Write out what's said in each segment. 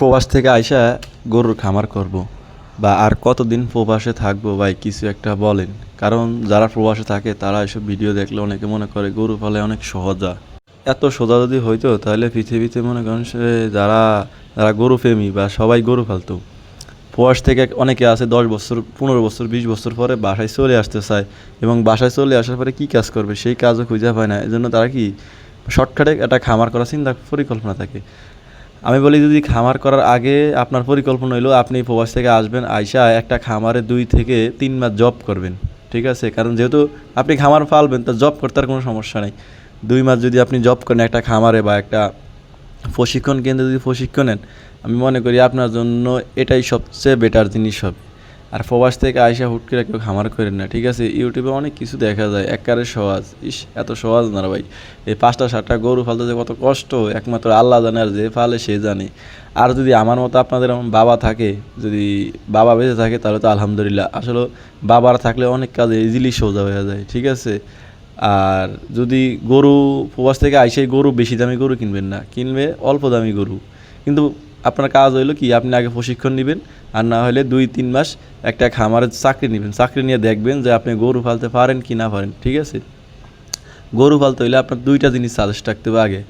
প্রবাস থেকে আইসা গরুর খামার করব। বা আর কতদিন প্রবাসে থাকব ভাই, কিছু একটা বলেন। কারণ যারা প্রবাসে থাকে, তারা এসব ভিডিও দেখলে অনেকে মনে করে গরু পালে অনেক সহজা এত সোজা যদি হইতো, তাহলে পৃথিবীতে মনে করেন সে যারা যারা গরু প্রেমী বা সবাই গরু ফালতো প্রবাস থেকে অনেকে আছে দশ বছর, পনেরো বছর, বিশ বছর পরে বাসায় চলে আসতে চায় এবং বাসায় চলে আসার পরে কী কাজ করবে? সেই কাজও খুঁজে পায় না। এই জন্য তারা কি, শর্টকাটে একটা খামার করার চিন্তা, পরিকল্পনা থাকে। আমি বলি, যদি খামার করার আগে আপনার পরিকল্পনা হইল, আপনি প্রবাস থেকে আসবেন, আইসা একটা খামারে দুই থেকে তিন মাস জব করবেন, ঠিক আছে? কারণ যেহেতু আপনি খামার ফালবেন, তো জব করতে আর কোনো সমস্যা নেই। দুই মাস যদি আপনি জব করেন একটা খামারে বা একটা প্রশিক্ষণ কেন্দ্রে যদি প্রশিক্ষণ নেন, আমি মনে করি আপনার জন্য এটাই সবচেয়ে বেটার জিনিস হবে। আর প্রবাস থেকে আইসা হুট করে কেউ খামার করেন না, ঠিক আছে? ইউটিউবে অনেক কিছু দেখা যায় একবারে সহজ। ইস, এত সহজ না ভাই। এই পাঁচটা, সাতটা গরু ফালতে যে কত কষ্ট, একমাত্র আল্লাহ জানে আর যে ফালে সে জানে। আর যদি আমার মতো আপনাদের বাবা থাকে, যদি বাবা বেঁচে থাকে, তাহলে তো আলহামদুলিল্লাহ। আসলে বাবার থাকলে অনেক কাজে ইজিলি সোজা হয়ে যায়, ঠিক আছে? আর যদি গরু, প্রবাস থেকে আইসে গরু, বেশি দামি গরু কিনবেন না। কিনবে অল্প দামি গরু। কিন্তু আপনার কাজ হইল কি, আপনি আগে প্রশিক্ষণ নেবেন, আর না হলে দুই, তিন মাস একটা খামারের চাকরি নেবেন। চাকরি নিয়ে দেখবেন যে আপনি গরু পালতে পারেন কি না পারেন, ঠিক আছে? গরু পালতে হইলে আপনার দুইটা জিনিস সাজেস্ট রাখতে হবে আগে।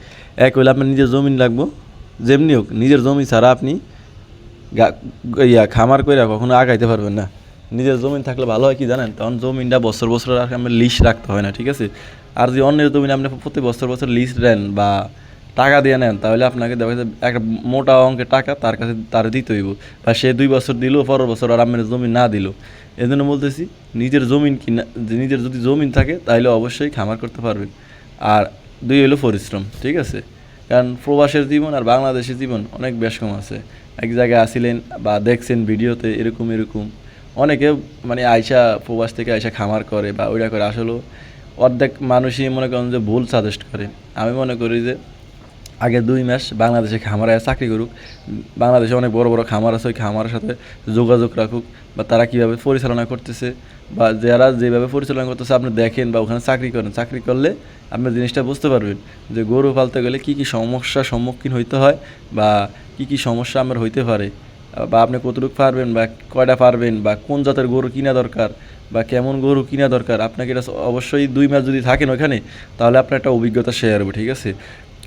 এক হইলে আপনার নিজের জমিন লাগবো, যেমনি হোক, নিজের জমি ছাড়া আপনি ইয়া, খামার করে কখনো আগাইতে পারবেন না। নিজের জমিন থাকলে ভালো হয় কি জানেন? তখন জমিনটা বছর বছর আর আমার লিস্ট রাখতে হয় না, ঠিক আছে? আর যদি অন্যের জমিন আপনি প্রতি বছর বছর লিস্ট দেন বা টাকা দিয়ে নেন, তাহলে আপনাকে দেখা যাচ্ছে একটা মোটা অঙ্কের টাকা তার কাছে তার দিতে হইব। বা সে দুই বছর দিল, পরের বছর আর আপনার জমিন না দিল। এই জন্য বলতেছি, নিজের জমিন কিনা, নিজের যদি জমিন থাকে, তাহলে অবশ্যই খামার করতে পারবেন। আর দুই হলো পরিশ্রম, ঠিক আছে? কারণ প্রবাসের জীবন আর বাংলাদেশের জীবন অনেক বেশ কম আছে। এক জায়গায় আসিলেন বা দেখছেন ভিডিওতে, এরকম এরকম। অনেকে মানে আয়সা প্রবাস থেকে আয়সা খামার করে বা ওইটা করে। আসলেও অর্ধেক মানুষই মনে করেন যে ভুল সাজেস্ট করে। আমি মনে করি যে আগে দুই মাস বাংলাদেশে খামারে চাকরি করুক। বাংলাদেশে অনেক বড় বড় খামার আছে, ওই খামারের সাথে যোগাযোগ রাখুক বা তারা কীভাবে পরিচালনা করতেছে বা যারা যেভাবে পরিচালনা করতেছে, আপনি দেখেন বা ওখানে চাকরি করেন। চাকরি করলে আপনি জিনিসটা বুঝতে পারবেন যে গরু পালতে গেলে কী কী সমস্যার সম্মুখীন হইতে হয় বা কী কী সমস্যা আমার হইতে পারে। বা আপনি কতটুকু পারবেন বা কয়টা পারবেন বা কোন জাতের গরু কিনা দরকার বা কেমন গরু কিনা দরকার, আপনাকে এটা অবশ্যই দুই মাস যদি থাকেন ওখানে তাহলে আপনার একটা অভিজ্ঞতা শেয়ার হবে, ঠিক আছে?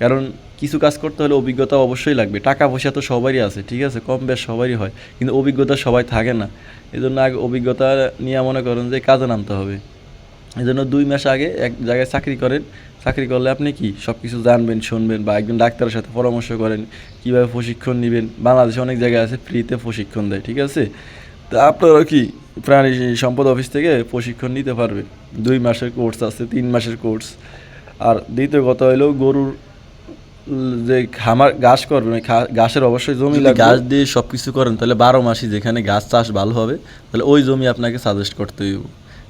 কারণ কিছু কাজ করতে হলে অভিজ্ঞতা অবশ্যই লাগবে। টাকা পয়সা তো সবারই আছে, ঠিক আছে? কম বেশ সবারই হয়, কিন্তু অভিজ্ঞতা সবাই থাকে না। এই জন্য আগে অভিজ্ঞতা নিয়ে মনে করেন যে কাজে নামতে হবে। এই জন্য দুই মাস আগে এক জায়গায় চাকরি করেন। চাকরি করলে আপনি কি? সব কিছু জানবেন, শুনবেন বা একজন ডাক্তারের সাথে পরামর্শ করেন, কীভাবে প্রশিক্ষণ নেবেন। বাংলাদেশে অনেক জায়গায় আছে, ফ্রিতে প্রশিক্ষণ দেয়, ঠিক আছে? তো আপনারা কি প্রাণী সম্পদ অফিস থেকে প্রশিক্ষণ নিতে পারবেন দুই মাসের কোর্স আছে, তিন মাসের কোর্স। আর দ্বিতীয় কথা হলো গরুর যে খামার ঘাস করবেন ওই ঘাসের অবশ্যই জমি ঘাস দিয়ে সব কিছু করেন তাহলে বারো মাসই যেখানে ঘাস চাষ ভালো হবে তাহলে ওই জমি আপনাকে সাজেস্ট করতে হইব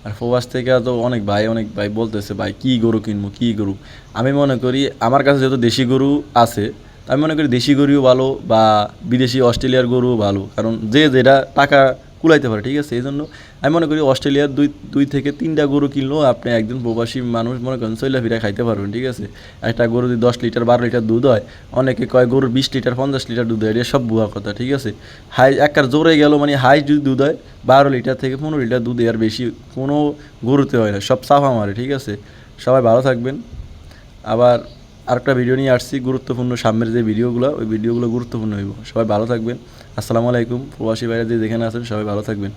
আর প্রবাস থেকে তো অনেক ভাই অনেক ভাই বলতেছে ভাই কী গরু কিনবো কী গরু? আমি মনে করি আমার কাছে যেহেতু দেশি গরু আছে আমি মনে করি দেশি গরুও ভালো বা বিদেশি অস্ট্রেলিয়ার গরুও ভালো। কারণ যে যেটা টাকা কুলাইতে পারে, ঠিক আছে? এই জন্য আমি মনে করি অস্ট্রেলিয়ার দুই দুই থেকে তিনটা গরু কিনলেও আপনি একজন প্রবাসী মানুষ মনে করেন চইলা ফিরা খাইতে পারবেন, ঠিক আছে? একটা গরু যদি দশ লিটার, বারো লিটার দুধ হয়, অনেকে কয় গরুর বিশ লিটার, পঞ্চাশ লিটার দুধ হয়, এটা সব বুয়া কথা, ঠিক আছে? হাই একবার জোরে গেল মানে হাই যদি দুধ হয়, বারো লিটার থেকে পনেরো লিটার দুধ আর বেশি কোনো গরুতে হয় না, সব সাফা মারে, ঠিক আছে? সবাই ভালো থাকবেন। আবার আরেকটা ভিডিও নিয়ে আসছি, গুরুত্বপূর্ণ সামনের যে ভিডিওগুলো ওই ভিডিওগুলো গুরুত্বপূর্ণ হইব। সবাই ভালো থাকবেন। আসসালামু আলাইকুম। প্রবাসী বাইরে যে যেখানে আছেন, সবাই ভালো থাকবেন।